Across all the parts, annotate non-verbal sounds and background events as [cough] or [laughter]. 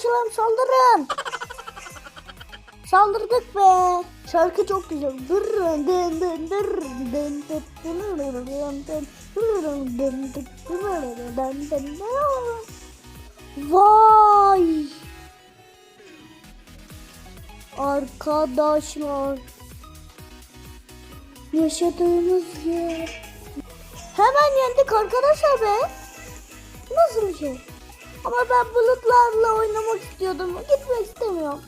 Kardeşlerim saldırın. Saldırdık be. Şarkı çok güzel. Vay. Arkadaşlar. Yaşadığımız yer. Hemen yendik arkadaşlar be. Nasıl bir şey? Ama ben bulutlarla oynamak istiyordum. Gitmek istemiyorum.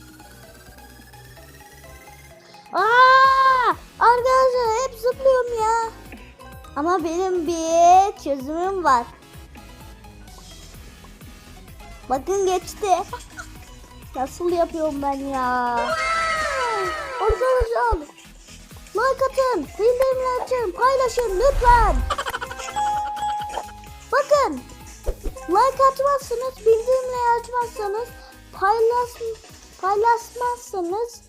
Aa! Arkadaşlar hep zıplıyorum ya. Ama benim bir çözümüm var. Bakın geçti. Nasıl yapıyorum ben ya? Arkadaşlar like atın, bildirimleri açın, paylaşın lütfen. Bakın like atmazsınız, bildirimleri açmazsanız, paylaş, paylaşmazsanız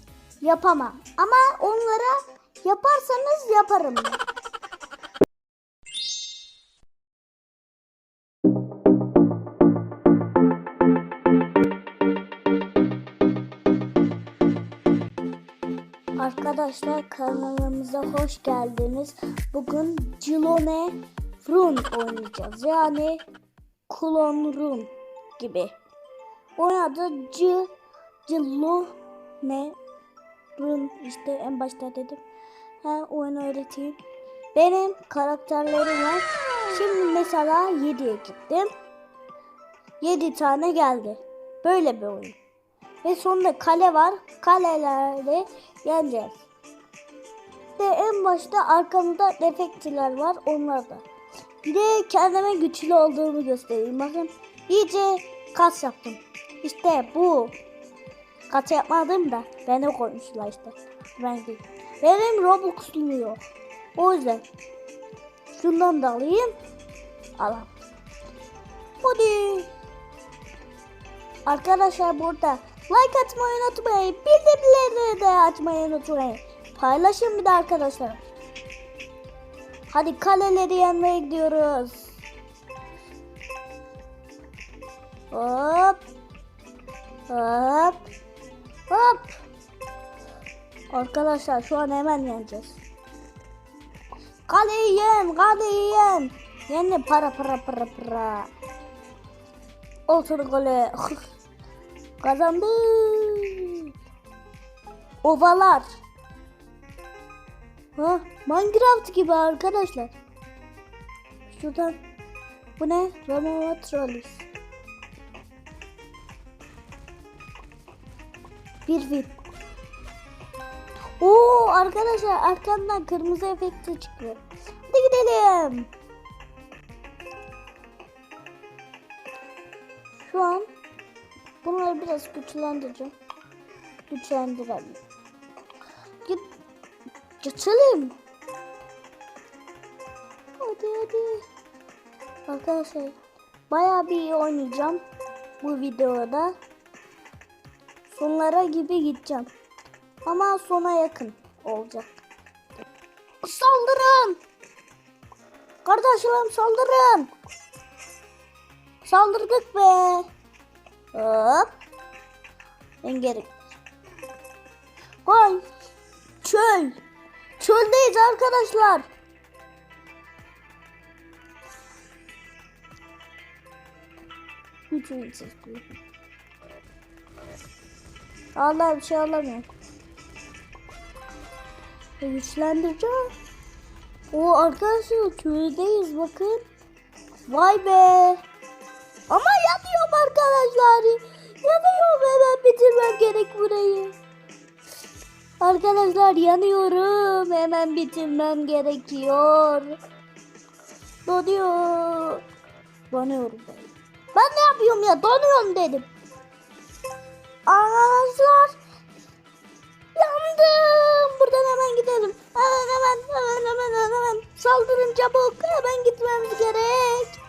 yapamam. Ama onlara yaparsanız yaparım. Arkadaşlar kanalımıza hoş geldiniz. Bugün Cilone Run oynayacağız. Yani Klon Run gibi. Oyun adı C Cilone Run işte en başta dedim. Ha oyunu öğreteyim. Benim karakterlerim var. Şimdi mesela 7'ye gittim. 7 tane geldi. Böyle bir oyun. Ve sonunda kale var. Kalelerde yeneceğiz. Ve en başta arkamda defektiler var. Onlar da. Bir de kendime güçlü olduğumu göstereyim. Bakın iyice kas yaptım. İşte bu. Kas yapmadım da beni koymuşlar işte. Ben. Benim Robux'um yok. O yüzden şundan da alayım. Alam. Hadi. Arkadaşlar burada like atmayı unutmayın. Bildirimleri de açmayı unutmayın. Paylaşın bir de arkadaşlar. Hadi kaleleri yenmeye gidiyoruz. Hop. Hop. Hop. Arkadaşlar şu an hemen yeneceğiz. Kaleyi yen, kaleyi yen. Yendi para para para para. Otur gole. [laughs] Kazandık. Ovalar. Ha, Minecraft gibi arkadaşlar. Şuradan. Bu ne? Ramova Trollis. Bir win. Oo arkadaşlar arkamdan kırmızı efekti çıkıyor. Hadi gidelim. Şu an bunları biraz güçlendireceğim. Güçlendirelim. Geçelim. Hadi hadi. Arkadaşlar bayağı bir iyi oynayacağım bu videoda. Sonlara gibi gideceğim. Ama sona yakın olacak. Saldırın! Kardeşlerim saldırın! Saldırdık be. Hop. Ben geri. Çöl. Çöldeyiz arkadaşlar. Hiç ümitsiz Allah bir şey alamıyorum. Güçlendireceğim. O arkadaşlar köydeyiz bakın. Vay be. Ama yanıyorum arkadaşlar. Yanıyorum hemen Arkadaşlar yanıyorum. Hemen bitirmem gerekiyor. Donuyor. Donuyorum ben. Ne yapıyorum ya? Donuyorum dedim. Arkadaşlar. Yandım. Buradan hemen gidelim. Hemen hemen hemen hemen hemen. Saldırın çabuk. Hemen gitmemiz gerek.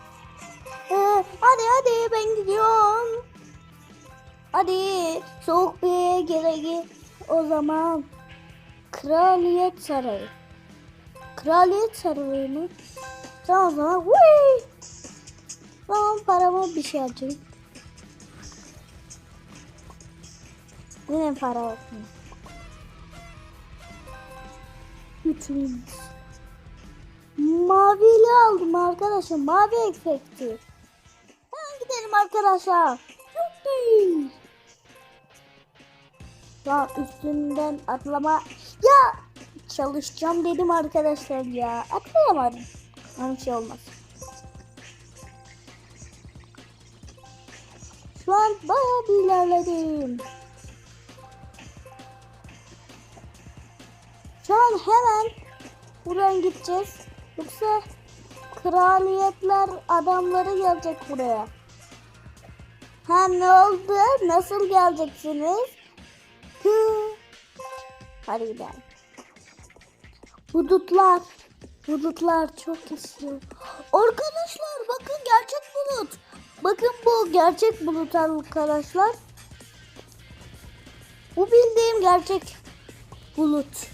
Ee, hadi hadi ben gidiyorum. Hadi soğuk bir yere. O zaman Kraliyet Sarayı. Kraliyet Sarayı mı? Tamam o zaman. Whee! Tamam paramı bir şey açayım. Yine para olsun. Üçümüz. Mavili aldım arkadaşlar. Mavi efekti. Hemen gidelim arkadaşlar. Yuppi. Şu an üstünden atlama. Ya çalışacağım dedim arkadaşlar ya. Atlayamadım. Ama şey olmaz. Şu an bayağı bir ilerledim. Şu an hemen buradan gideceğiz. Yoksa kraliyetler adamları gelecek buraya. Ha ne oldu? Nasıl geleceksiniz? Hadi gidelim. Bulutlar. Bulutlar çok istiyor. Arkadaşlar bakın gerçek bulut. Bakın bu gerçek bulut arkadaşlar. Bu bildiğim gerçek bulut.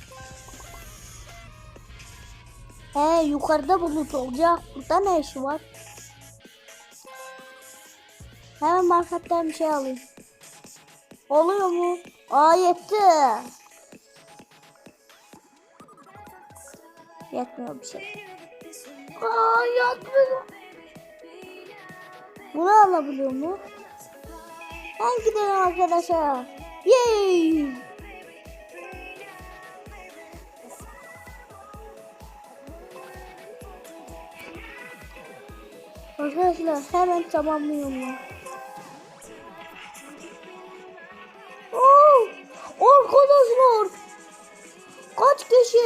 He yukarıda bulut olacak. Burada ne işi var? Hemen marketten bir şey alayım. Oluyor mu? Aa yetti. Yetmiyor bir şey. Aa yetmiyor. Bunu alabiliyor mu? Ben gidelim arkadaşlar. Yay! Arkadaşlar hemen tamamlıyorum.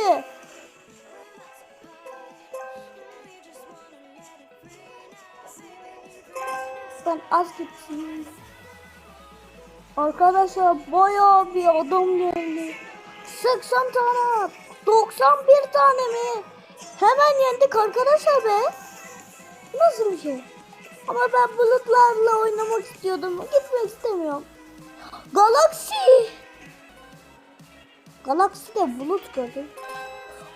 Kişi? Ben az gitsin. Arkadaşlar bayağı bir adam geldi. 80 tane, 91 tane mi? Hemen yendik arkadaşlar be. Nasıl bir şey? Ama ben bulutlarla oynamak istiyordum. Gitmek istemiyorum. Galaksi. Galaksi de bulut gördüm.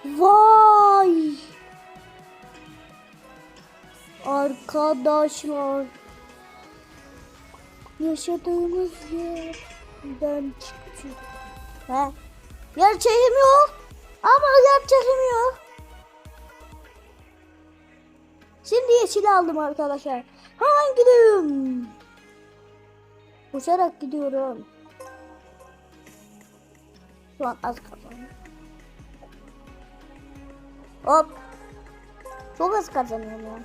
Vay. Arkadaşlar. Yaşadığımız yerden çıktık. He? Gerçeğim yok. Ama gerçeğim yok. Şimdi yeşil aldım arkadaşlar. Hemen gidiyorum. Uçarak gidiyorum. Şu an az kazanıyorum. Hop. Çok az kazanıyorum ya.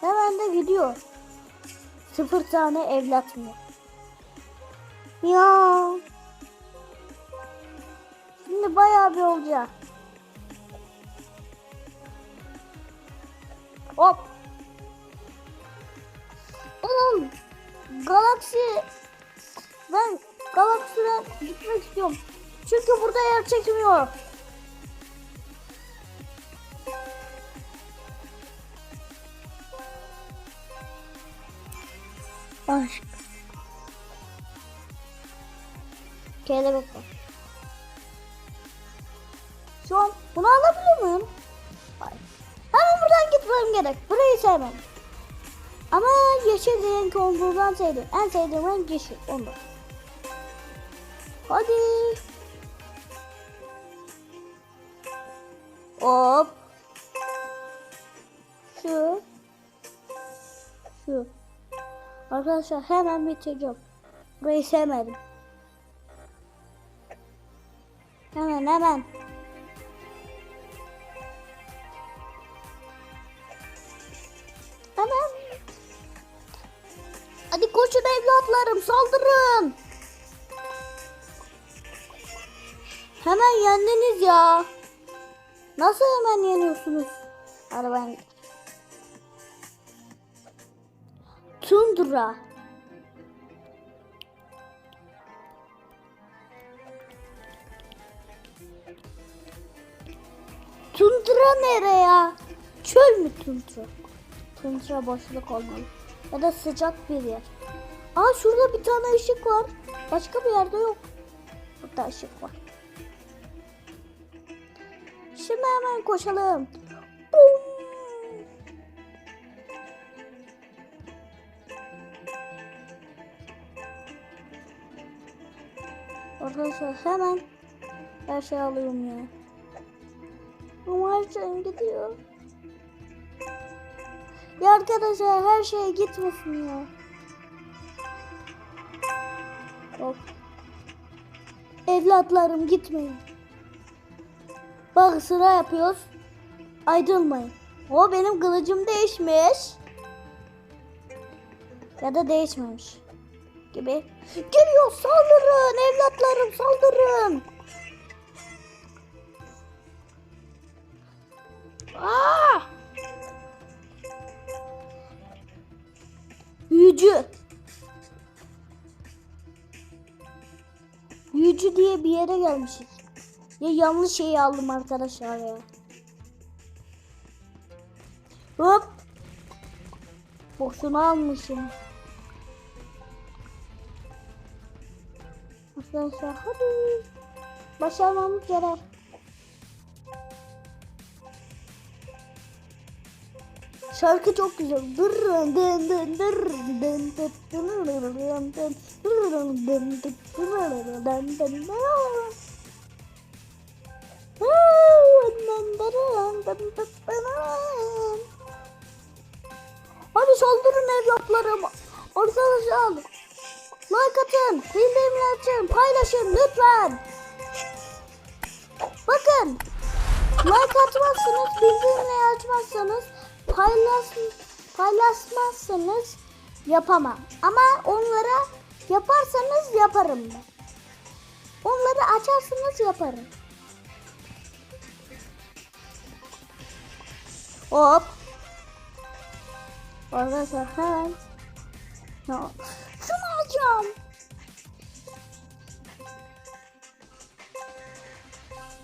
Hemen de gidiyor. Sıfır tane evlat mı? Ya. Şimdi bayağı bir olacak. Hop. Oğlum. Galaksi. Ben galaksiden gitmek istiyorum. Çünkü burada yer çekmiyor. Aşk. Kelebek var. Şu an bunu alabiliyor muyum? Hayır. Hemen buradan gitmem gerek. Burayı sevmem. Ama yeşil renk olduğundan sevdim. En sevdiğim renk yeşil. Ondan. Hadi. Hop. Şu. Şu. Arkadaşlar hemen bitireceğim. Burayı sevmedim. Hemen hemen. Hemen. Hadi koşun evlatlarım saldırın. Hemen yendiniz ya. Nasıl hemen yeniyorsunuz? Ben. Tundra. Tundra nereye? Çöl mü tundra? Tundra boşluk olmalı. Ya da sıcak bir yer. Aa şurada bir tane ışık var. Başka bir yerde yok. Burada ışık var. Hemen koşalım. Bum. Arkadaşlar hemen her şey alıyorum ya. Ama her şeyim gidiyor. Ya arkadaşlar her şey gitmesin ya. Yok. Evlatlarım gitmeyin. Bak sıra yapıyoruz. Ayrılmayın. O benim kılıcım değişmiş. Ya da değişmemiş. Gibi. Geliyor saldırın evlatlarım saldırın. Aa! Büyücü. Büyücü diye bir yere gelmişiz. Ya yanlış şeyi aldım arkadaşlar ya. Hop. Boşuna almışım. Arkadaşlar hadi. Başarmamız gerek. Şarkı çok güzel. Hadi saldırın evlatlarım. Arkadaşlar like atın, bildirimleri açın, paylaşın lütfen. Bakın like atmazsanız, bildirimleri açmazsanız, paylaş, paylaşmazsanız yapamam. Ama onlara yaparsanız yaparım. Onları açarsanız yaparım. Hop. Arkadaşlar hemen. No. Şunu alacağım.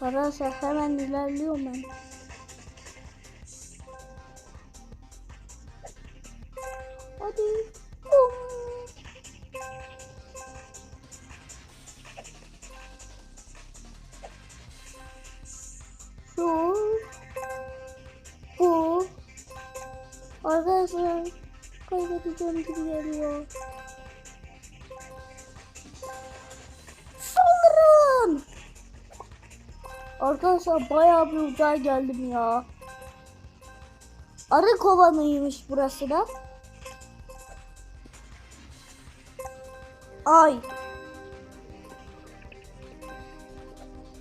Arkadaşlar hemen ilerliyorum ben. Hadi. Kaybedeceğim gibi geliyor. Saldırın! Arkadaşlar bayağı bir uzağa geldim ya. Arı kovanıymış burası da. Ay.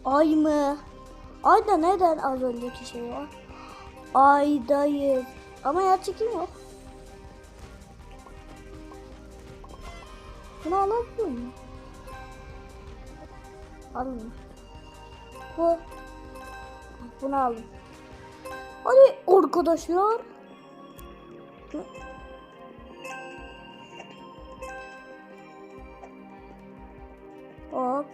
Ay mı? Ayda neden az önceki şey var? Aydayız. Ama yer çekim yok. Bunu alabiliyor muyum? Alın. Bu. Bunu alın. Hadi arkadaşlar. Hop.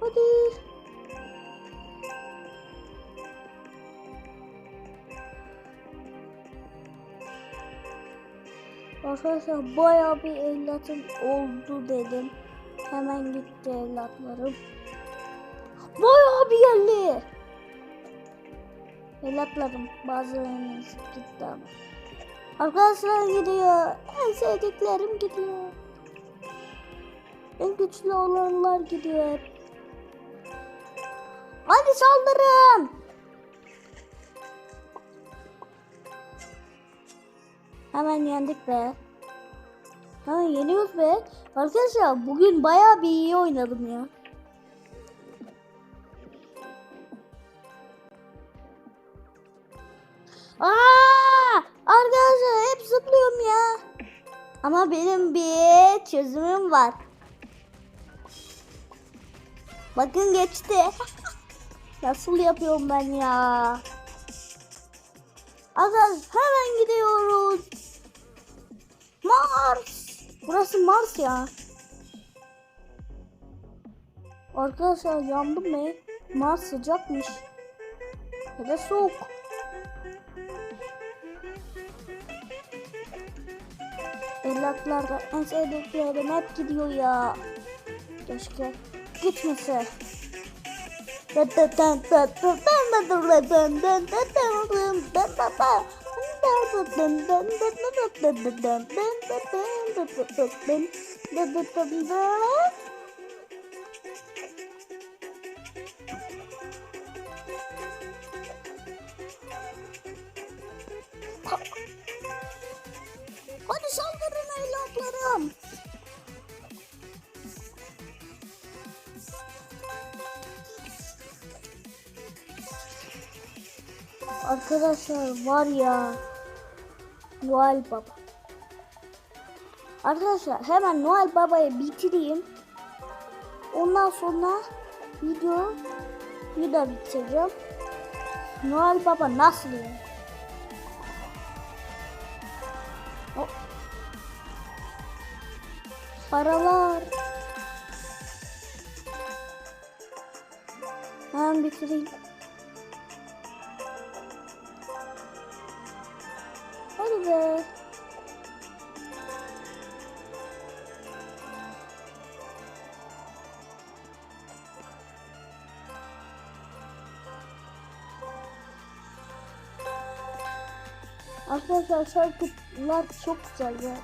Hadi. Arkadaşlar bayağı bir evlatım oldu dedim. Hemen gitti evlatlarım. Bayağı bir geldi. Evlatlarım bazılarınız gitti ama. Arkadaşlar gidiyor. En sevdiklerim gidiyor. En güçlü olanlar gidiyor. Hadi saldırın. Hemen yendik be. Ha yeniyoruz be. Arkadaşlar bugün bayağı bir iyi oynadım ya. Aa! Arkadaşlar hep zıplıyorum ya. Ama benim bir çözümüm var. Bakın geçti. Nasıl yapıyorum ben ya? Arkadaşlar hemen gidiyoruz. Mars. Burası Mars ya. Arkadaşlar yandım be. Mars sıcakmış. Ya da soğuk. Evlatlarda en sevdiklerim hep gidiyor ya. Keşke gitmese. Dı dı dı dı. Hadi saldırın evlatlarım. Arkadaşlar var ya Noel Baba. Arkadaşlar hemen Noel Baba'yı bitireyim. Ondan sonra video video bitireceğim. Noel Baba nasıl yani? Paralar. Hemen bitireyim. Be. Arkadaşlar şarkılar çok güzel ya.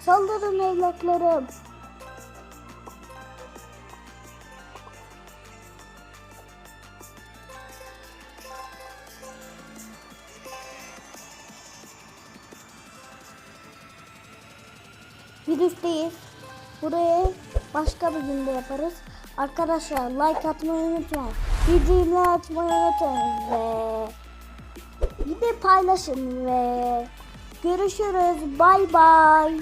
Saldırın evlatlarım. Başka bir günde yaparız. Arkadaşlar like atmayı unutmayın. Videoyu atmayı unutmayın ve bir de paylaşın ve görüşürüz. Bay bay.